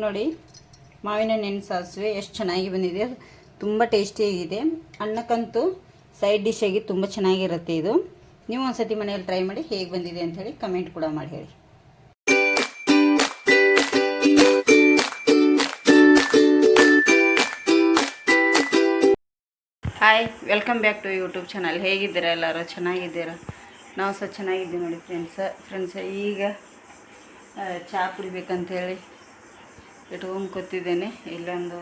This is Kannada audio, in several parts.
ನೋಡಿ, ಮಾವಿನ ಹಣ್ಣಿನ ಸಾಸಿವೆ, ಎಷ್ಟು ಚೆನ್ನಾಗಿ ಬಂದಿದೆ. ತುಂಬ ಟೇಸ್ಟಿಯಾಗಿದೆ. ಅನ್ನಕ್ಕಂತೂ ಸೈಡ್ ಡಿಶ್ಶಾಗಿ ತುಂಬ ಚೆನ್ನಾಗಿರುತ್ತೆ ಇದು. ನೀವು ಒಂದ್ಸತಿ ಮನೆಯಲ್ಲಿ ಟ್ರೈ ಮಾಡಿ ಹೇಗೆ ಬಂದಿದೆ ಅಂತ ಹೇಳಿ ಕಮೆಂಟ್ ಕೂಡ ಮಾಡಿ ಹೇಳಿ. Hi welcome back to YouTube channel ಹೇಗಿದ್ದೀರಾ ಎಲ್ಲರೂ? ಚೆನ್ನಾಗಿದ್ದೀರಾ? ನಾವು ಸಹ ಚೆನ್ನಾಗಿದ್ದೀವಿ ನೋಡಿ ಫ್ರೆಂಡ್ಸ ಫ್ರೆಂಡ್ಸ ಈಗ ಚಹಾ ಕುಡಿಬೇಕಂತೇಳಿ ಇಟ್ಕೊಂಡು ಕೂತಿದ್ದೇನೆ. ಇಲ್ಲೊಂದು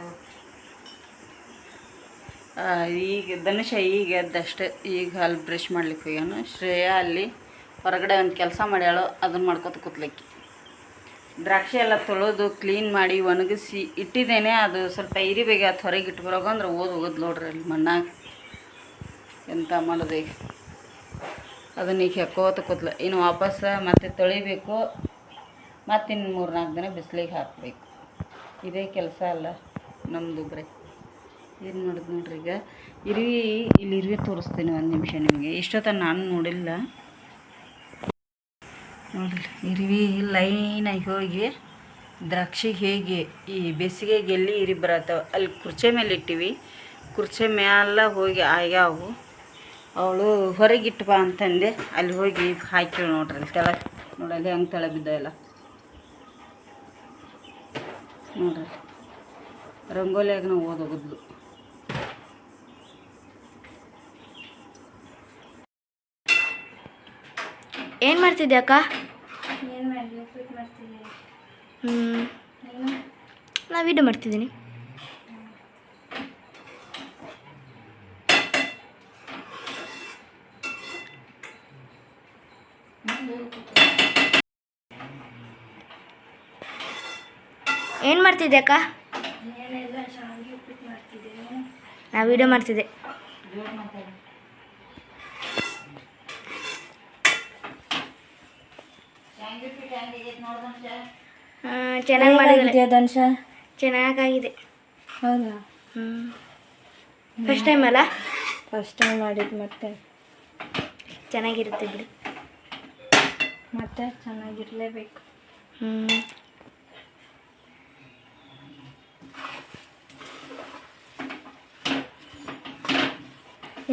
ಈಗ ಧನುಷ ಈಗ ಎದ್ದಷ್ಟೇ. ಈಗ ಅಲ್ಲಿ ಬ್ರಷ್ ಮಾಡ್ಲಿಕ್ಕೆ ಹೋಗ್ಯಾನು. ಶ್ರೇಯಾ ಅಲ್ಲಿ ಹೊರಗಡೆ ಒಂದು ಕೆಲಸ ಮಾಡ್ಯಾಳು ಅದನ್ನು ಮಾಡ್ಕೊತ ಕೂತ್ಲಿಕ್ಕೆ. ದ್ರಾಕ್ಷಿ ಎಲ್ಲ ತೊಳೆದು ಕ್ಲೀನ್ ಮಾಡಿ ಒಣಗಿಸಿ ಇಟ್ಟಿದ್ದೇನೆ. ಅದು ಸ್ವಲ್ಪ ಇರಿಬೇಕು ಅದು ಹೊರಗೆ ಇಟ್ಟು ಬರೋಗಂದ್ರೆ ಓದ್ ಹೋಗೋದು ನೋಡ್ರಿ ಅಲ್ಲಿ ಮಣ್ಣಾಗ. ಎಂತ ಮಾಡೋದು ಈಗ. ಅದನ್ನ ಈಗ ಹೆಕ್ಕೋತ ಕೂತ್ಲ. ಇನ್ನು ವಾಪಸ್ ಮತ್ತೆ ತೊಳಿಬೇಕು. ಮತ್ತಿನ್ನು ಮೂರು ನಾಲ್ಕು ದಿನ ಬಿಸಿಲಿಗೆ ಹಾಕಬೇಕು. ಇದೇ ಕೆಲಸ ಅಲ್ಲ ನಮ್ಮದು ಬರೀ. ಏನು ಮಾಡೋದು ನೋಡ್ರಿ ಈಗ? ಇರುವಿ, ಇಲ್ಲಿ ಇರುವೆ ತೋರಿಸ್ತೀನಿ ಒಂದು ನಿಮಿಷ ನಿಮಗೆ. ಇಷ್ಟೊತ್ತ ನಾನು ನೋಡಿಲ್ಲ. ನೋಡ್ರಿ, ಇರುವಿ ಲೈನಾಗಿ ಹೋಗಿ ದ್ರಾಕ್ಷಿ ಹೇಗೆ, ಈ ಬೇಸಿಗೆಗೆ ಎಲ್ಲಿ ಇರಿ ಬರತ್ತವ ಅಲ್ಲಿ ಕುರ್ಚೆ ಮೇಲೆ ಇಟ್ಟಿವಿ. ಕುರ್ಚೆ ಮ್ಯಾಲ ಹೋಗಿ ಆಗ್ಯಾವು. ಅವಳು ಹೊರಗಿಟ್ಟು ಬಾ ಅಂತಂದೆ, ಅಲ್ಲಿ ಹೋಗಿ ಹಾಕಿ ನೋಡ್ರಿ ತೆಳ ನೋಡಿ, ಅಲ್ಲಿ ಹೆಂಗೆ ತೆಳ ಬಿದ್ದ ಎಲ್ಲ. ನೋಡ್ರಿ. ರಂಗೋಲಿಯಾಗ ನಾವು ಓದೋಗದ್ಲು ಏನು ಮಾಡ್ತಿದ್ದೆ ಅಕ್ಕ? ಹ್ಞೂ ನಾ ವಿಡಿಯೋ ಮಾಡ್ತಿದ್ದೀನಿ. ಏನು ಮಾಡ್ತಿದ್ದೆ ಅಕ್ಕ? ನಾ ವಿಡಿಯೋ ಮಾಡ್ತಿದ್ದೆ. ಚೆನ್ನಾಗಿ ಮಾಡಿದ್ರೆ ಧನುಷ? ಚೆನ್ನಾಗಾಗಿದೆ. ಹೌದಾ? ಹ್ಞೂ ಫಸ್ಟ್ ಟೈಮ್ ಅಲ್ಲ? ಫಸ್ಟ್ ಟೈಮ್ ಮಾಡಿದ್ದು ಮತ್ತೆ? ಚೆನ್ನಾಗಿರುತ್ತೆ ಬಿಡಿ. ಮತ್ತೆ ಚೆನ್ನಾಗಿರ್ಲೇಬೇಕು. ಹ್ಞೂ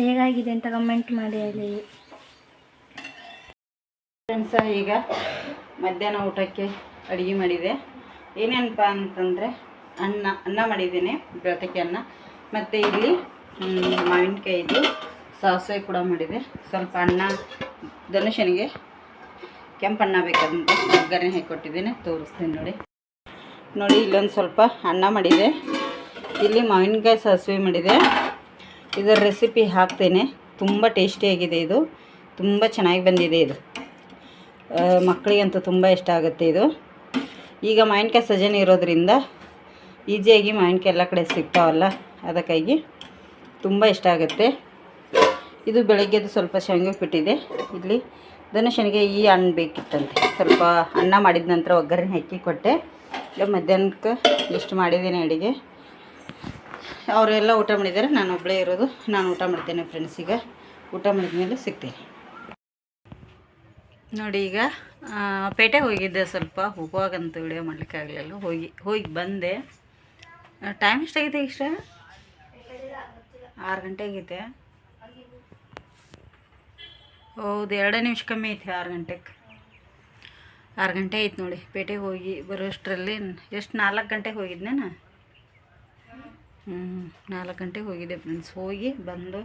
ಹೇಗಾಗಿದೆ ಅಂತ ಕಮೆಂಟ್ ಮಾಡಿ ಹೇಳಿ. ಫ್ರೆಂಡ್ಸ ಈಗ ಮಧ್ಯಾಹ್ನ ಊಟಕ್ಕೆ ಅಡುಗೆ ಮಾಡಿದೆ. ಏನೇನಪ್ಪ ಅಂತಂದರೆ ಅನ್ನ ಅನ್ನ ಮಾಡಿದ್ದೀನಿ ಬೆಳತಕ್ಕೆ ಅನ್ನ. ಮತ್ತು ಇಲ್ಲಿ ಮಾವಿನಕಾಯಿ ಮಾವಿನಕಾಯಿದು ಸಾಸಿವೆ ಕೂಡ ಮಾಡಿದೆ. ಸ್ವಲ್ಪ ಅನ್ನ, ಧನುಷನಿಗೆ ಕೆಂಪಣ್ಣ ಬೇಕಂತ ಒಗ್ಗರಣೆ ಹಾಕಿಕೊಟ್ಟಿದ್ದೇನೆ ತೋರಿಸ್ತೀನಿ ನೋಡಿ. ನೋಡಿ, ಇಲ್ಲೊಂದು ಸ್ವಲ್ಪ ಅನ್ನ ಮಾಡಿದೆ. ಇಲ್ಲಿ ಮಾವಿನಕಾಯಿ ಸಾಸಿವೆ ಮಾಡಿದೆ. ಇದರ ರೆಸಿಪಿ ಹಾಕ್ತೇನೆ. ತುಂಬ ಟೇಸ್ಟಿಯಾಗಿದೆ ಇದು. ತುಂಬ ಚೆನ್ನಾಗಿ ಬಂದಿದೆ ಇದು. ಮಕ್ಕಳಿಗಂತೂ ತುಂಬ ಇಷ್ಟ ಆಗುತ್ತೆ ಇದು. ಈಗ ಮಾವಿನಕಾಯಿ ಸಜನ್ ಇರೋದ್ರಿಂದ ಈಸಿಯಾಗಿ ಮಾವಿನಕಾಯಿ ಎಲ್ಲ ಕಡೆ ಸಿಗ್ತಾವಲ್ಲ, ಅದಕ್ಕಾಗಿ ತುಂಬ ಇಷ್ಟ ಆಗುತ್ತೆ. ಇದು ಬೆಳಗ್ಗೆದು ಸ್ವಲ್ಪ ಶೇಂಗಾ ಉಪ್ಪಿಟ್ಟಿದೆ. ಇಲ್ಲಿ ಧನುಷನಿಗೆ ಈ ಹಣ್ಣು ಬೇಕಿತ್ತಂತೆ. ಸ್ವಲ್ಪ ಅನ್ನ ಮಾಡಿದ ನಂತರ ಒಗ್ಗರಣೆ ಹಾಕಿ ಕೊಟ್ಟೆ. ಮಧ್ಯಾಹ್ನಕ್ಕೆ ಎಷ್ಟು ಮಾಡಿದ್ದೀನಿ ಅಡುಗೆ? ಅವರೆಲ್ಲ ಊಟ ಮಾಡಿದ್ದಾರೆ, ನಾನು ಒಬ್ಬಳೇ ಇರೋದು. ನಾನು ಊಟ ಮಾಡ್ತೇನೆ ಫ್ರೆಂಡ್ಸ್ ಈಗ. ಊಟ ಮಾಡಿದ್ಮೇಲೆ ಸಿಗ್ತೀನಿ. ನೋಡಿ ಈಗ ಪೇಟೆಗೆ ಹೋಗಿದ್ದೆ ಸ್ವಲ್ಪ. ಹೋಗುವಾಗಂತ ವಿಡಿಯೋ ಮಾಡಲಿಕ್ಕಾಗಲಿಲ್ಲ. ಹೋಗಿ ಹೋಗಿ ಬಂದೆ. ಟೈಮ್ ಎಷ್ಟಾಗಿದೆ ಇಷ್ಟ ಆರು ಗಂಟೆ ಆಗಿದೆ. ಹೌದು, ಎರಡು ನಿಮಿಷ ಕಮ್ಮಿ ಐತೆ ಆರು ಗಂಟೆಗೆ. ಆರು ಗಂಟೆ ಆಯ್ತು ನೋಡಿ. ಪೇಟೆಗೆ ಹೋಗಿ ಬರೋಷ್ಟರಲ್ಲಿ ಎಷ್ಟು ನಾಲ್ಕು ಗಂಟೆಗೆ ಹೋಗಿದ್ನೇನಾ? ನಾಲ್ಕು ಗಂಟೆಗೆ ಹೋಗಿದ್ದೆ ಫ್ರೆಂಡ್ಸ್ ಹೋಗಿ ಬಂದು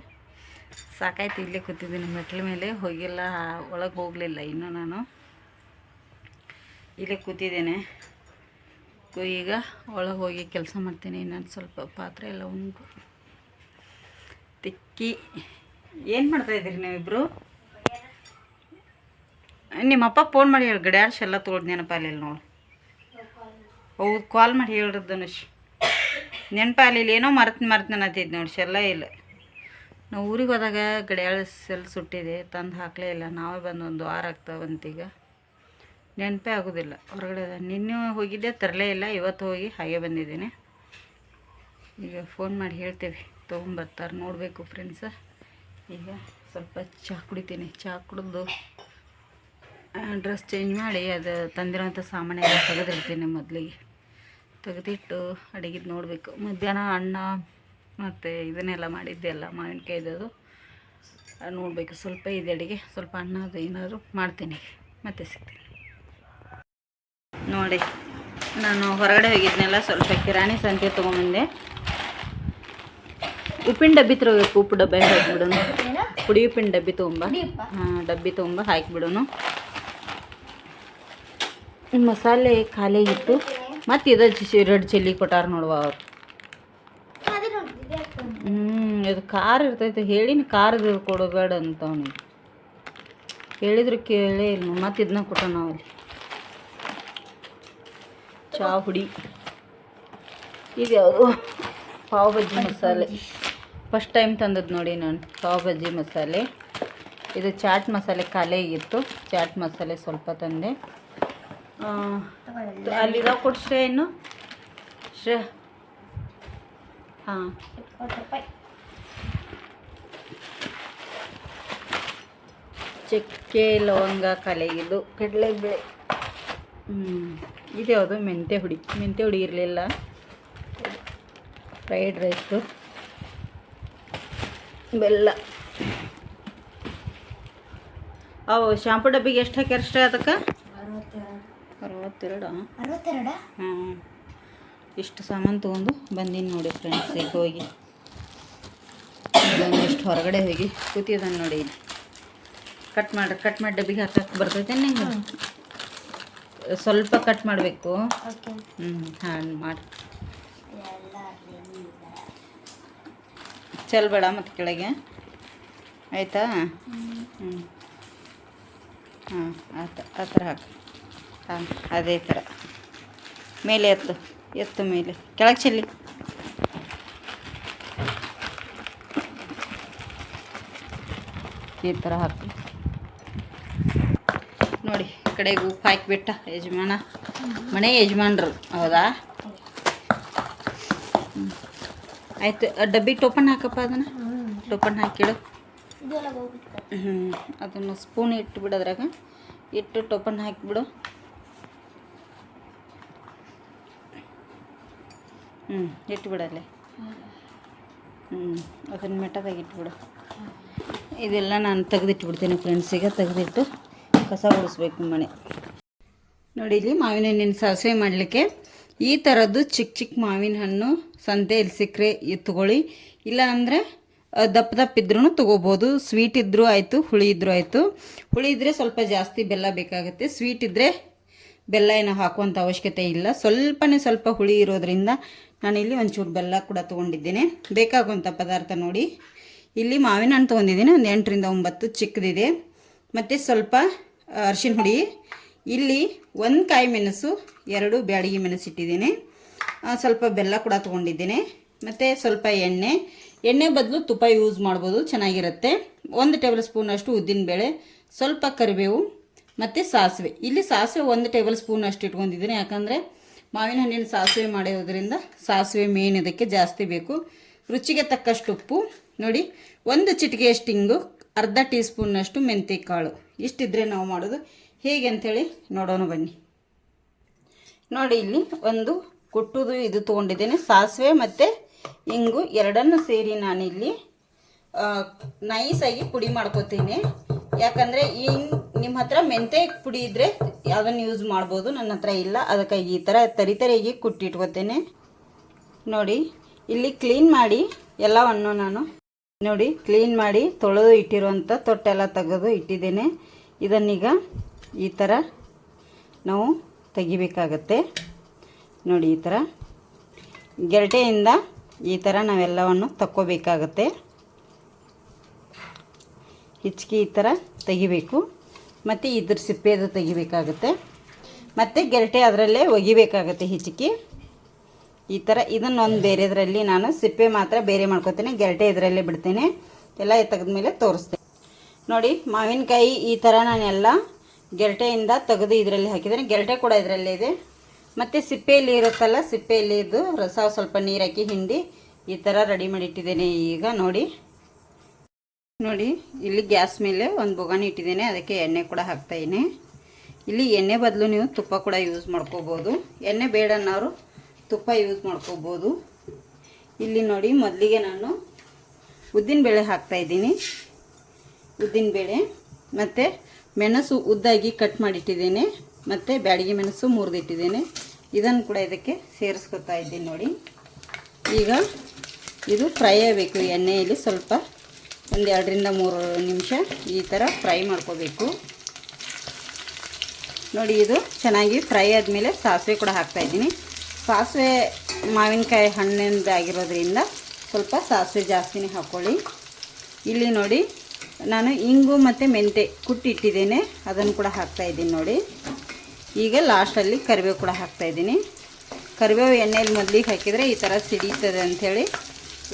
ಸಾಕಾಯ್ತು, ಇಲ್ಲೇ ಕೂತಿದ್ದೀನಿ ಮೆಟ್ಲ ಮೇಲೆ. ಹೋಗಿಲ್ಲ, ಒಳಗೆ ಹೋಗಲಿಲ್ಲ ಇನ್ನೂ ನಾನು. ಇಲ್ಲೇ ಕೂತಿದ್ದೇನೆ. ಈಗ ಒಳಗೆ ಹೋಗಿ ಕೆಲಸ ಮಾಡ್ತೀನಿ, ಇನ್ನೊಂದು ಸ್ವಲ್ಪ ಪಾತ್ರೆ ಎಲ್ಲ ಉಂಟು. ತಿಕ್ಕಿ. ಏನು ಮಾಡ್ತಾ ಇದ್ದೀರಿ ನೀವಿಬ್ಬರು ನಿಮ್ಮಪ್ಪ ಫೋನ್ ಮಾಡಿ ಹೇಳಿ, ಗಡ್ಯಾರ್ಸ್ ಎಲ್ಲ ತೊಗೊಳ್ದು ನೆನಪಾಲಿಲ್ಲ ನೋಡಿ. ಹೌದು ಕಾಲ್ ಮಾಡಿ ಹೇಳ್ರಿ ಧನುಷ್ ನೆನಪಾಲಿಲ್ಲ ಏನೋ ಮರ್ತು ಮರ್ತು ನೋಡಿ ಶೆಲ್ಲ ಇಲ್ಲ. ನಾವು ಊರಿಗೆ ಹೋದಾಗ ಗಡಿಯಾಳ ಸೆಲ್ ಸುಟ್ಟಿದೆ, ತಂದು ಹಾಕಲೇ ಇಲ್ಲ. ನಾವೇ ಬಂದು ಒಂದು ವಾರ ಆಗ್ತಾವಂತೀಗ. ನೆನಪೇ ಆಗೋದಿಲ್ಲ. ಹೊರಗಡೆ ನಿನ್ನೆ ಹೋಗಿದ್ದೆ, ತರಲೇ ಇಲ್ಲ. ಇವತ್ತು ಹೋಗಿ ಹಾಗೆ ಬಂದಿದ್ದೀನಿ. ಈಗ ಫೋನ್ ಮಾಡಿ ಹೇಳ್ತೀವಿ. ತೊಗೊಂಬರ್ತಾರೆ ನೋಡಬೇಕು ಫ್ರೆಂಡ್ಸ. ಈಗ ಸ್ವಲ್ಪ ಚಹಾ ಕುಡಿತೀನಿ. ಚಹಾ ಕುಡಿದು ಡ್ರೆಸ್ ಚೇಂಜ್ ಮಾಡಿ ಅದು ತಂದಿರೋಂಥ ಸಾಮಾನೆಲ್ಲ ತೆಗೆದಿರ್ತೀನಿ ಮೊದಲಿಗೆ. ತೆಗೆದಿಟ್ಟು ಅಡುಗೆದು ನೋಡಬೇಕು. ಮಧ್ಯಾಹ್ನ ಅನ್ನ ಮತ್ತು ಇದನ್ನೆಲ್ಲ ಮಾಡಿದ್ದೆ ಎಲ್ಲ ಮಾವಿನಕಾಯ್ದು ನೋಡಬೇಕು. ಸ್ವಲ್ಪ ಇದೆ ಅಡುಗೆ. ಸ್ವಲ್ಪ ಅನ್ನ ಅದು ಏನಾದರೂ ಮಾಡ್ತೀನಿ. ಮತ್ತೆ ಸಿಗ್ತೀನಿ. ನೋಡಿ, ನಾನು ಹೊರಗಡೆ ಹೋಗಿದ್ನೆಲ್ಲ ಸ್ವಲ್ಪ ಕಿರಾಣಿ ಸಂತೆ ತೊಗೊಂಬಂದೆ. ಉಪ್ಪಿನ ಡಬ್ಬಿ ತರಬೇಕು ಉಪ್ಪು ಡಬ್ಬಿ ಹಾಕಿಬಿಡೋನು. ಪುಡಿ ಉಪ್ಪಿನ ಡಬ್ಬಿ ತೊಗೊಂಬ. ಹಾಂ, ಡಬ್ಬಿ ತೊಗೊಂಬ. ಹಾಕಿಬಿಡೋನು. ಮಸಾಲೆ ಖಾಲಿ ಆಗಿತ್ತು. ಮತ್ತು ಇದು ರೆಡ್ ಚಿಲ್ಲಿ ಕೊಟ್ಟಾರ ನೋಡುವ ಅವ್ರು. ಹ್ಞೂ ಇದು ಖಾರ ಇರ್ತೈತೆ. ಹೇಳಿನ ಖಾರದ ಕೊಡಬೇಡ ಅಂತ ಅವನಿಗೆ ಹೇಳಿದ್ರು ಕೇಳೇ ಇಲ್ಲ. ಮತ್ತೆ ಇದನ್ನ ಕೊಟ್ಟ ನಾವು ಚಾ ಹುಡಿ ಇದು ಯಾವುದು? ಪಾವ್ ಬಜ್ಜಿ ಮಸಾಲೆ. ಫಸ್ಟ್ ಟೈಮ್ ತಂದದ್ದು ನೋಡಿ ನಾನು. ಪಾವ್ ಬಜ್ಜಿ ಮಸಾಲೆ. ಇದು ಚಾಟ್ ಮಸಾಲೆ ಖಾಲಿ ಆಗಿತ್ತು. ಚಾಟ್ ಮಸಾಲೆ ಸ್ವಲ್ಪ ತಂದೆ. ಅಲ್ಲಿರೋ ಕೊಡ್ಶ್ರೇ ಇನ್ನು. ಶ್ರೇ. ಹಾಂ. ಚಕ್ಕೆ ಲವಂಗ ಕಲೆಗಿದ್ದು ಕಡಲೆಬೇಳೆ ಹ್ಞೂ ಇದು ಯಾವುದು? ಮೆಂತ್ಯ ಹುಡಿ. ಮೆಂತೆ ಹುಡಿ ಇರಲಿಲ್ಲ. Fried rice. ಬೆಲ್ಲ. ಅವು ಶಾಂಪು ಡಬ್ಬಿಗೆ ಎಷ್ಟು ಹಾಕ್ಯಾರ ಅಷ್ಟೇ ಅದಕ್ಕೆ? ಅರವತ್ತೆರಡು. ಅರವತ್ತೆರಡ? ಹಾಂ ಇಷ್ಟು ಸಾಮಾನು ತೊಗೊಂಡು ಬಂದೀನಿ ನೋಡಿ ಫ್ರೆಂಡ್ಸ್ ಈಗ ಹೋಗಿ. ಇಷ್ಟು ಹೊರಗಡೆ ಹೋಗಿ ಕೂತಿದ್ದಾನೆ ನೋಡಿ ಇಲ್ಲಿ ಕಟ್ ಮಾಡಿ ಕಟ್ ಮಾಡಿ ಡಬ್ಬಿಗೆ ಹಾಕಕ್ಕೆ ಬರ್ತೈತೆ ನಿಂಗೆ? ಸ್ವಲ್ಪ ಕಟ್ ಮಾಡಬೇಕು. ಹ್ಞೂ ಹಾಂ ಮಾಡಿ. ಚೆಲ್ಬೇಡ ಮತ್ತು ಕೆಳಗೆ. ಆಯಿತಾ? ಹ್ಞೂ ಹಾಂ ಆತ ಆ ಥರ ಹಾಕು. ಹಾಂ ಅದೇ ಥರ ಮೇಲೆ ಎತ್ತು ಎತ್ತು ಮೇಲೆ. ಕೆಳಗೆ ಚೆಲ್ಲಿ. ಈ ಥರ ಹಾಕಿ. ನೋಡಿ ಈ ಕಡೆಗೆ ಉಪ್ಪು ಹಾಕಿಬಿಟ್ಟ ಯಜಮಾನ. ಮನೆ ಯಜಮಾನ್ರು ಹೌದಾ? ಆಯಿತು ಡಬ್ಬಿ ಟೋಪನ್ ಹಾಕಪ್ಪ ಅದನ್ನು. ಟೋಪನ್ ಹಾಕಿಡು. ಹ್ಞೂ ಅದನ್ನು ಸ್ಪೂನ್ ಇಟ್ಟು ಬಿಡೋದ್ರಾಗ ಇಟ್ಟು ಟೋಪನ್ ಹಾಕಿಬಿಡು. ಹ್ಞೂ ಇಟ್ಬಿಡಲ್ಲೇ. ಹ್ಞೂ ಅದನ್ನು ಮೆಟ್ಟದಾಗ ಇಟ್ಬಿಡು. ಇದೆಲ್ಲ ನಾನು ತೆಗೆದಿಟ್ಬಿಡ್ತೀನಿ ಫ್ರೆಂಡ್ಸಿಗೆ ತೆಗೆದಿಟ್ಟು ಕಸ ಗುಡಿಸ್ಬೇಕು ಮನೆ. ನೋಡಿ ಇಲ್ಲಿ ಮಾವಿನ ಹಣ್ಣಿನ ಸಾಸಿವೆ ಮಾಡಲಿಕ್ಕೆ ಈ ಥರದ್ದು ಚಿಕ್ಕ ಚಿಕ್ಕ ಮಾವಿನ ಹಣ್ಣು ಸಂತೆಯಲ್ಲಿ ಸಿಕ್ಕರೆ ಎತ್ತುಕೊಳ್ಳಿ ಇಲ್ಲ ಅಂದರೆ ದಪ್ಪ ದಪ್ಪ ಇದ್ರೂ ತೊಗೋಬೋದು. ಸ್ವೀಟ್ ಇದ್ದರೂ ಆಯಿತು, ಹುಳಿ ಇದ್ದರೂ ಆಯಿತು. ಹುಳಿ ಇದ್ದರೆ ಸ್ವಲ್ಪ ಜಾಸ್ತಿ ಬೆಲ್ಲ ಬೇಕಾಗುತ್ತೆ. ಸ್ವೀಟ್ ಇದ್ದರೆ ಬೆಲ್ಲ ಏನು ಹಾಕುವಂಥ ಅವಶ್ಯಕತೆ ಇಲ್ಲ. ಸ್ವಲ್ಪನೇ ಸ್ವಲ್ಪ ಹುಳಿ ಇರೋದ್ರಿಂದ ನಾನಿಲ್ಲಿ ಒಂಚೂರು ಬೆಲ್ಲ ಕೂಡ ತೊಗೊಂಡಿದ್ದೇನೆ. ಬೇಕಾಗುವಂಥ ಪದಾರ್ಥ ನೋಡಿ. ಇಲ್ಲಿ ಮಾವಿನ ಹಣ್ಣು ತೊಗೊಂಡಿದ್ದೀನಿ. ಒಂದು ಎಂಟರಿಂದ ಒಂಬತ್ತು ಚಿಕ್ಕದಿದೆ. ಮತ್ತು ಸ್ವಲ್ಪ ಅರಿಶಿನ ಹುಡಿ ಇಲ್ಲಿ ಒಂದು ಕಾಯಿ ಮೆಣಸು, ಎರಡು ಬ್ಯಾಡಗಿ ಮೆಣಸು ಇಟ್ಟಿದ್ದೀನಿ. ಸ್ವಲ್ಪ ಬೆಲ್ಲ ಕೂಡ ತೊಗೊಂಡಿದ್ದೀನಿ. ಮತ್ತು ಸ್ವಲ್ಪ ಎಣ್ಣೆ. ಎಣ್ಣೆ ಬದಲು ತುಪ್ಪ ಯೂಸ್ ಮಾಡ್ಬೋದು. ಚೆನ್ನಾಗಿರುತ್ತೆ. ಒಂದು ಟೇಬಲ್ ಸ್ಪೂನಷ್ಟು ಉದ್ದಿನಬೇಳೆ. ಸ್ವಲ್ಪ ಕರಿಬೇವು. ಮತ್ತು ಸಾಸಿವೆ. ಇಲ್ಲಿ ಸಾಸಿವೆ ಒಂದು ಟೇಬಲ್ ಸ್ಪೂನ್ ಅಷ್ಟು ಇಟ್ಕೊಂಡಿದ್ದೀನಿ. ಯಾಕಂದರೆ ಮಾವಿನ ಹಣ್ಣಿನ ಸಾಸಿವೆ ಮಾಡಿರೋದ್ರಿಂದ ಸಾಸಿವೆ ಮೇನ್ ಇದಕ್ಕೆ ಜಾಸ್ತಿ ಬೇಕು. ರುಚಿಗೆ ತಕ್ಕಷ್ಟು ಉಪ್ಪು. ನೋಡಿ, ಒಂದು ಚಿಟಿಕೆಯಷ್ಟು ಹಿಂಗು ಅರ್ಧ ಟೀ ಸ್ಪೂನ್ನಷ್ಟು ಮೆಂತ್ಯ ಕಾಳು ಇಷ್ಟಿದ್ರೆ ನಾವು ಮಾಡೋದು ಹೇಗೆ ಅಂಥೇಳಿ ನೋಡೋಣ ಬನ್ನಿ. ನೋಡಿ, ಇಲ್ಲಿ ಒಂದು ಕುಟ್ಟುದು ಇದು ತೊಗೊಂಡಿದ್ದೇನೆ. ಸಾಸಿವೆ ಮತ್ತು ಇಂಗು ಎರಡನ್ನು ಸೇರಿ ನಾನಿಲ್ಲಿ ನೈಸಾಗಿ ಪುಡಿ ಮಾಡ್ಕೋತೀನಿ. ಯಾಕಂದರೆ ಈ ನಿಮ್ಮ ಹತ್ರ ಮೆಂತೆ ಪುಡಿ ಇದ್ದರೆ ಅದನ್ನು ಯೂಸ್ ಮಾಡ್ಬೋದು, ನನ್ನ ಹತ್ರ ಇಲ್ಲ. ಅದಕ್ಕಾಗಿ ಈ ಥರ ತರಿ ತರಿಯಾಗಿ ಕುಟ್ಟಿಟ್ಕೋತೇನೆ ನೋಡಿ, ಇಲ್ಲಿ ಕ್ಲೀನ್ ಮಾಡಿ ಎಲ್ಲವನ್ನು ನಾನು ನೋಡಿ ಕ್ಲೀನ್ ಮಾಡಿ ತೊಳೆದು ಇಟ್ಟಿರುವಂಥ ತೊಟ್ಟೆಲ್ಲ ತೆಗೆದು ಇಟ್ಟಿದ್ದೇನೆ. ಇದನ್ನೀಗ ಈ ಥರ ನಾವು ತೆಗಿಬೇಕಾಗತ್ತೆ. ನೋಡಿ, ಈ ಥರ ಗೆರಟೆಯಿಂದ ಈ ಥರ ನಾವೆಲ್ಲವನ್ನು ತಕ್ಕೋಬೇಕಾಗತ್ತೆ. ಹಿಚ್ಕಿ ಈ ಥರ ತೆಗಿಬೇಕು. ಮತ್ತು ಇದ್ರ ಸಿಪ್ಪೆದು ತೆಗಿಬೇಕಾಗುತ್ತೆ. ಮತ್ತು ಗೆರಟೆ ಅದರಲ್ಲೇ ಒಗಿಬೇಕಾಗುತ್ತೆ ಹಿಚಕಿ. ಈ ಥರ ಇದನ್ನೊಂದು ಬೇರೆದರಲ್ಲಿ ನಾನು ಸಿಪ್ಪೆ ಮಾತ್ರ ಬೇರೆ ಮಾಡ್ಕೋತೀನಿ, ಗೆರಟೆ ಇದರಲ್ಲೇ ಬಿಡ್ತೇನೆ. ಎಲ್ಲ ತೆಗೆದ್ಮೇಲೆ ತೋರಿಸ್ತೇನೆ ನೋಡಿ, ಮಾವಿನಕಾಯಿ ಈ ಥರ ನಾನೆಲ್ಲ ಗೆರಟೆಯಿಂದ ತೆಗೆದು ಇದರಲ್ಲಿ ಹಾಕಿದ್ದೀನಿ. ಗೆರಟೆ ಕೂಡ ಇದರಲ್ಲೇ ಇದೆ. ಮತ್ತು ಸಿಪ್ಪೆಯಲ್ಲಿ ಇರುತ್ತಲ್ಲ, ಸಿಪ್ಪೆಯಲ್ಲಿ ಇದು ರಸ ಸ್ವಲ್ಪ ನೀರು ಹಾಕಿ ಹಿಂಡಿ ಈ ಥರ ರೆಡಿ ಮಾಡಿಟ್ಟಿದ್ದೇನೆ ಈಗ, ನೋಡಿ. ನೋಡಿ, ಇಲ್ಲಿ ಗ್ಯಾಸ್ ಮೇಲೆ ಒಂದು ಬೊಗಾನಿ ಇಟ್ಟಿದ್ದೀನಿ, ಅದಕ್ಕೆ ಎಣ್ಣೆ ಕೂಡ ಹಾಕ್ತಾಯಿದ್ದೀನಿ ಇಲ್ಲಿ ಎಣ್ಣೆ ಬದಲು ನೀವು ತುಪ್ಪ ಕೂಡ ಯೂಸ್ ಮಾಡ್ಕೋಬೋದು. ಎಣ್ಣೆ ಬೇಡ ಅನ್ನೋರು ತುಪ್ಪ ಯೂಸ್ ಮಾಡ್ಕೋಬೋದು. ಇಲ್ಲಿ ನೋಡಿ, ಮೊದಲಿಗೆ ನಾನು ಉದ್ದಿನಬೇಳೆ ಹಾಕ್ತಾಯಿದ್ದೀನಿ ಉದ್ದಿನಬೇಳೆ ಮತ್ತು ಮೆಣಸು ಉದ್ದಾಗಿ ಕಟ್ ಮಾಡಿಟ್ಟಿದ್ದೀನಿ, ಮತ್ತು ಬ್ಯಾಡಿಗೆ ಮೆಣಸು ಮುರಿದಿಟ್ಟಿದ್ದೀನಿ. ಇದನ್ನು ಕೂಡ ಇದಕ್ಕೆ ಸೇರಿಸ್ಕೊತಾ ಇದ್ದೀನಿ ನೋಡಿ. ಈಗ ಇದು ಫ್ರೈ ಆಗಬೇಕು, ಎಣ್ಣೆಯಲ್ಲಿ ಸ್ವಲ್ಪ ಒಂದು ಎರಡರಿಂದ ಮೂರು ನಿಮಿಷ ಈ ಥರ ಫ್ರೈ ಮಾಡ್ಕೋಬೇಕು. ನೋಡಿ, ಇದು ಚೆನ್ನಾಗಿ ಫ್ರೈ ಆದಮೇಲೆ ಸಾಸಿವೆ ಕೂಡ ಹಾಕ್ತಾಯಿದ್ದೀನಿ ಸಾಸಿವೆ ಮಾವಿನಕಾಯಿ ಹಣ್ಣಿಂದಾಗಿರೋದ್ರಿಂದ ಸ್ವಲ್ಪ ಸಾಸಿವೆ ಜಾಸ್ತಿನೇ ಹಾಕ್ಕೊಳ್ಳಿ ಇಲ್ಲಿ ನೋಡಿ, ನಾನು ಇಂಗು ಮತ್ತು ಮೆಂತೆ ಕುಟ್ಟಿಟ್ಟಿದ್ದೇನೆ. ಅದನ್ನು ಕೂಡ ಹಾಕ್ತಾಯಿದ್ದೀನಿ ನೋಡಿ. ಈಗ ಲಾಸ್ಟಲ್ಲಿ ಕರಿಬೇವು ಕೂಡ ಹಾಕ್ತಾಯಿದ್ದೀನಿ ಕರಿಬೇವು ಎಣ್ಣೆಯಲ್ಲಿ ಮೊದಲಿಗೆ ಹಾಕಿದರೆ ಈ ಥರ ಸಿಡಿತದೆ ಅಂಥೇಳಿ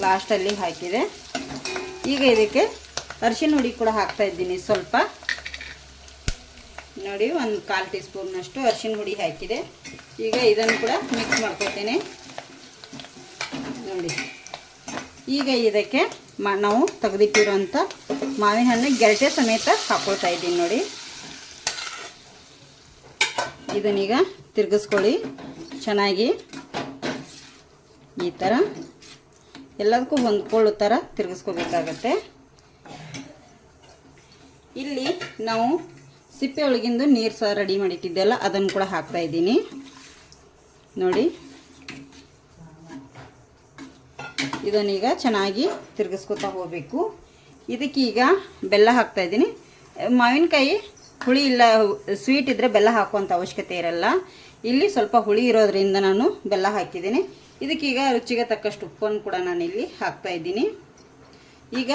ಲಾಸ್ಟಲ್ಲಿ ಹಾಕಿದೆ. ಈಗ ಇದಕ್ಕೆ ಅರಿಶಿನ ಹುಡಿ ಕೂಡ ಹಾಕ್ತಾ ಇದ್ದೀನಿ ಸ್ವಲ್ಪ. ನೋಡಿ, ಒಂದು ಕಾಲು ಟೀ ಸ್ಪೂನ್ನಷ್ಟು ಅರಿಶಿನ ಹುಡಿ ಹಾಕಿದೆ. ಈಗ ಇದನ್ನು ಕೂಡ ಮಿಕ್ಸ್ ಮಾಡ್ಕೊತೇನೆ ನೋಡಿ, ಈಗ ಇದಕ್ಕೆ ಮ, ನಾವು ತೆಗೆದಿಟ್ಟಿರೋಂಥ ಮಾವಿನ ಹಣ್ಣು ಗೆರಟೆ ಸಮೇತ ಹಾಕ್ಕೊಳ್ತಾ ಇದ್ದೀನಿ ನೋಡಿ. ಇದನ್ನೀಗ ತಿರುಗಿಸ್ಕೊಳ್ಳಿ. ಚೆನ್ನಾಗಿ ಈ ಥರ ಎಲ್ಲದಕ್ಕೂ ಹೊಂದ್ಕೊಳ್ಳೋ ಥರ ತಿರುಗಿಸ್ಕೋಬೇಕಾಗತ್ತೆ. ಇಲ್ಲಿ ನಾವು ಸಿಪ್ಪೆ ಒಳಗಿಂದು ನೀರು ಸಹ ರೆಡಿ ಮಾಡಿಟ್ಟಿದ್ದೆಲ್ಲ, ಅದನ್ನು ಕೂಡ ಹಾಕ್ತಾ ಇದ್ದೀನಿ. ನೋಡಿ. ಇದನ್ನೀಗ ಚೆನ್ನಾಗಿ ತಿರುಗಿಸ್ಕೊತಾ ಹೋಗಬೇಕು. ಇದಕ್ಕೀಗ ಬೆಲ್ಲ ಹಾಕ್ತಾ ಇದ್ದೀನಿ. ಮಾವಿನಕಾಯಿ ಹುಳಿ ಇಲ್ಲ ಸ್ವೀಟ್ ಇದ್ದರೆ ಬೆಲ್ಲ ಹಾಕುವಂಥ ಅವಶ್ಯಕತೆ ಇರಲ್ಲ. ಇಲ್ಲಿ ಸ್ವಲ್ಪ ಹುಳಿ ಇರೋದ್ರಿಂದ ನಾನು ಬೆಲ್ಲ ಹಾಕಿದ್ದೀನಿ. ಇದಕ್ಕೀಗ ರುಚಿಗೆ ತಕ್ಕಷ್ಟು ಉಪ್ಪನ್ನು ಕೂಡ ನಾನು ಇಲ್ಲಿ ಹಾಕ್ತಾ ಇದ್ದೀನಿ. ಈಗ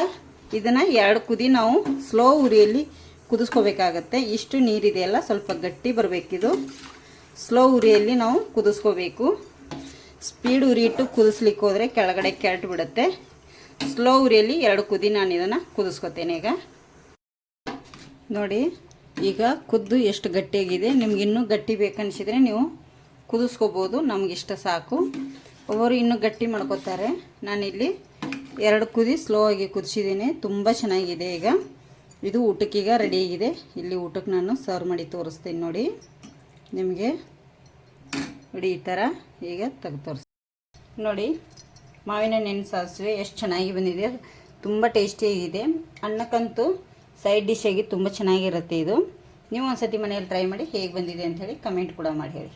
ಇದನ್ನು ಎರಡು ಕುದಿ ನಾವು ಸ್ಲೋ ಉರಿಯಲ್ಲಿ ಕುದಿಸ್ಕೋಬೇಕಾಗತ್ತೆ. ಇಷ್ಟು ನೀರಿದೆಯಲ್ಲ ಸ್ವಲ್ಪ ಗಟ್ಟಿ ಬರಬೇಕಿದು. ಸ್ಲೋ ಉರಿಯಲ್ಲಿ ನಾವು ಕುದಿಸ್ಕೋಬೇಕು. ಸ್ಪೀಡ್ ಉರಿ ಇಟ್ಟು ಕುದಿಸ್ಲಿಕ್ಕೆ ಹೋದರೆ ಕೆಳಗಡೆ ಕೆರಟು ಬಿಡುತ್ತೆ. ಸ್ಲೋ ಉರಿಯಲ್ಲಿ ಎರಡು ಕುದಿ ನಾನು ಇದನ್ನು ಕುದಿಸ್ಕೊತೇನೆ ಈಗ. ನೋಡಿ, ಈಗ ಕುದ್ದು ಎಷ್ಟು ಗಟ್ಟಿಯಾಗಿದೆ. ನಿಮ್ಗೆ ಇನ್ನೂ ಗಟ್ಟಿ ಬೇಕನ್ನಿಸಿದರೆ ನೀವು ಕುದಿಸ್ಕೋಬೋದು. ನಮಗಿಷ್ಟ ಸಾಕು. ಒಬ್ಬರು ಇನ್ನೂ ಗಟ್ಟಿ ಮಾಡ್ಕೋತಾರೆ. ನಾನಿಲ್ಲಿ ಎರಡು ಕುದಿ ಸ್ಲೋ ಆಗಿ ಕುದಿಸಿದ್ದೀನಿ ತುಂಬ ಚೆನ್ನಾಗಿದೆ ಈಗ. ಇದು ಊಟಕ್ಕೀಗ ಆಗಿದೆ. ಇಲ್ಲಿ ಊಟಕ್ಕೆ ನಾನು ಸರ್ವ್ ಮಾಡಿ ತೋರಿಸ್ತೀನಿ ನೋಡಿ. ನಿಮಗೆ ನೋಡಿ ಈ ಥರ ಈಗ ತೆಗೆದು ತೋರಿಸ್ತೀನಿ. ನೋಡಿ, ಮಾವಿನ ನೆನೆ ಸಾಸಿವೆ ಎಷ್ಟು ಚೆನ್ನಾಗಿ ಬಂದಿದೆ. ತುಂಬ ಟೇಸ್ಟಿಯಾಗಿದೆ ಅನ್ನಕ್ಕಂತೂ ಸೈಡ್ ಡಿಶ್ ಆಗಿ ತುಂಬ ಚೆನ್ನಾಗಿರುತ್ತೆ ಇದು. ನೀವು ಒಂದ್ಸತಿ ಮನೆಯಲ್ಲಿ ಟ್ರೈ ಮಾಡಿ ಹೇಗೆ ಬಂದಿದೆ ಅಂಥೇಳಿ ಕಮೆಂಟ್ ಕೂಡ ಮಾಡಿ ಹೇಳಿ.